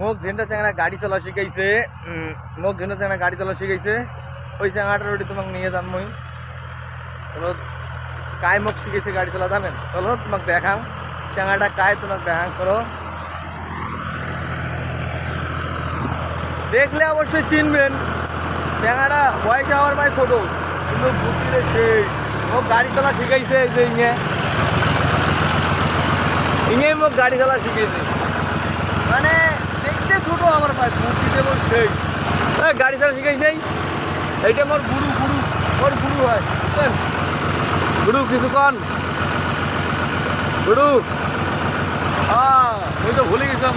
মোক যেনটা চ্যাংড়া গাড়ি চলা শিখাইছে মোক যেনটা চ্যাংড়া গাড়ি চলা শিখাইছে ওই চ্যাংড়াটার ওটি তোমাকে নিয়ে যাম মই। চলো কায় মোক শিখেছে গাড়ি চলা, জানেন? চলো তোমাকে দেখাম চ্যাংড়াটা কায় তোমাকে দেখাম চলো দেখলে অবশ্যই চিনবেন চ্যাংড়াটা বয়স আমার ভাই ছোট, কিন্তু বুদ্ধিতে সেই। ও গাড়ি চলা শিখাইছে এই যে ইঙে। ইঙে মোক গাড়ি চলা শিখিয়েছে মানে দেখতে ছোট আমার ভাই বুদ্ধিতে মোর সেই এই গাড়ি নেই। এইটা মোর গুরু গুরু মোর গুরু হয়। বুঝছেন? গুরু, কিছু কন? গুরু। হ্যাঁ ওই তো ভুলে গেছিলাম।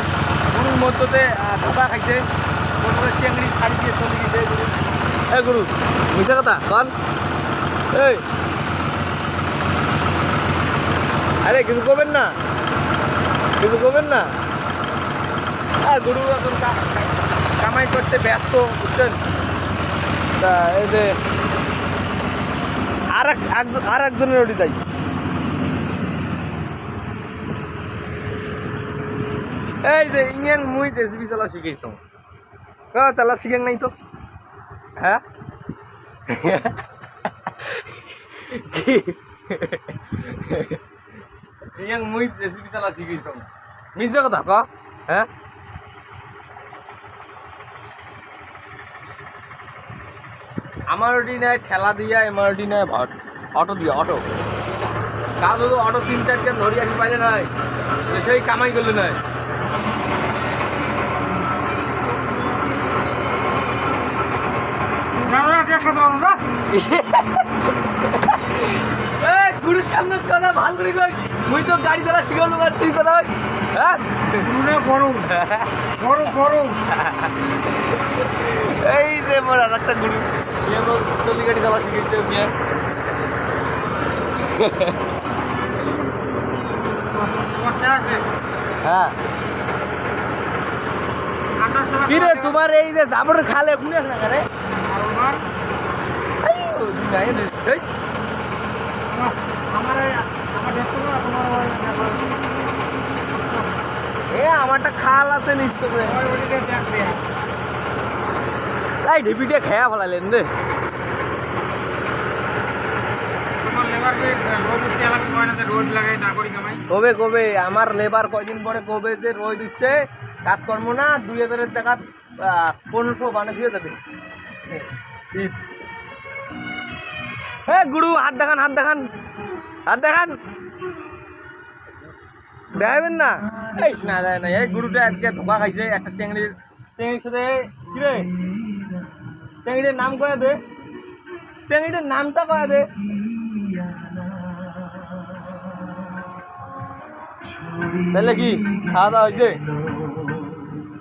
গুরুর মধ্যতে ধোকা খাইছে। চেংড়ি ছাড়ি দিয়ে চলে গেছে, গুরু। এ, গুরু মিশা কথা, কন। এই। আরে, কিছু করবেন না? কিছু করবেন না? আর গুরু এখন কামাই করতে ব্যস্ত, বুঝছেন? তা এই যে আর এক আর একজনের ওটি যাই। এই যে ইংয়েন মুই জেসিবি চালা শিখাইছ। চালা শিখেন নাই তো। হ্যাঁ? মুই জেসিবি চালা শিখাইছ। মিছে কথা ক হ্যাঁ? আমার ওটি নেয় ঠেলা দিয়া আমার ওটি নেয় ভট অটো দিয়া অটো। কাজ হলো অটো তিন চারটে ধরি আসি পাইলে নাই সেই কামাই করলে নাই গুরুর সামনে কথা ভালো করে মুই তো গাড়ি চালা আর তুই কথা কই? হ্যাঁ গরম। গরম গরম। এই যে মোর আর একটা গুরু। ইয়ে মোর চলি গাড়ি চালা শিখেছে মিয়া। হ্যাঁ। সময় তোমার এই যে জাবর খালে শুনে না রে? আমার আমার এই- আমার দেখতে পাবো তোমার ওই এ আমারটা খাল আছে দেখবে এই ঢিপিটা খেয়া ফেলালেন রে। হয় কবে কবে? আমার লেবার কয়দিন পরে কবে যে রোদ দিচ্ছে কাজকর্ম না দুই হাজারের টাকা পনেরোশো বানিয়ে দেবে। হে গুরু হাত দেখান হাত দেখান হাত দেখান। দেখাবেন না। এই না দেয় না। এই গুরুটা আজকে ধোকা খাইছে একটা চেংড়ির চেংড়ির সাথে কি রে? চেংড়ির নাম কয়া দে। চেংড়িটার নামটা কয়া দে। তাহলে কি খাওয়া দাওয়া হয়েছে?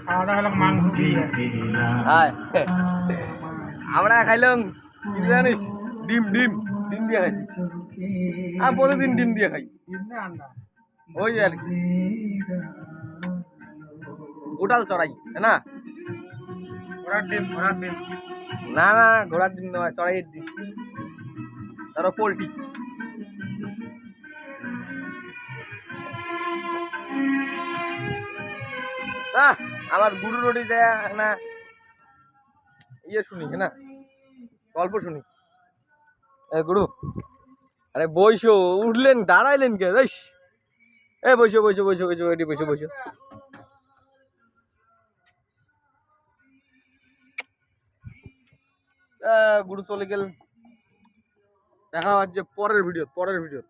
খাওয়া দাওয়া মাংস দিয়ে। আমরা খাইলাম কি জানিস? ডিম ডিম ডিম দিয়ে খাইছি। আর প্রতিদিন ডিম দিয়ে খাই। আন্ডা। ওই আর কি। গোটাল চড়াই না? ঘোড়ার ডিম ঘোড়ার ডিম। না না ঘোড়ার ডিম নয় চড়াইয়ের ডিম। ধরো পোলট্রি। আহ আমার গুরু রুটি দেয়া না ইয়ে শুনি না? গল্প শুনি। এ গুরু আরে বইসো উঠলেন দাঁড়াইলেন কে? যাইস এ, বসো বসো বসো বসো, এটি বসো বসো। গুরু চলে গেল দেখা হচ্ছে পরের ভিডিও পরের ভিডিও।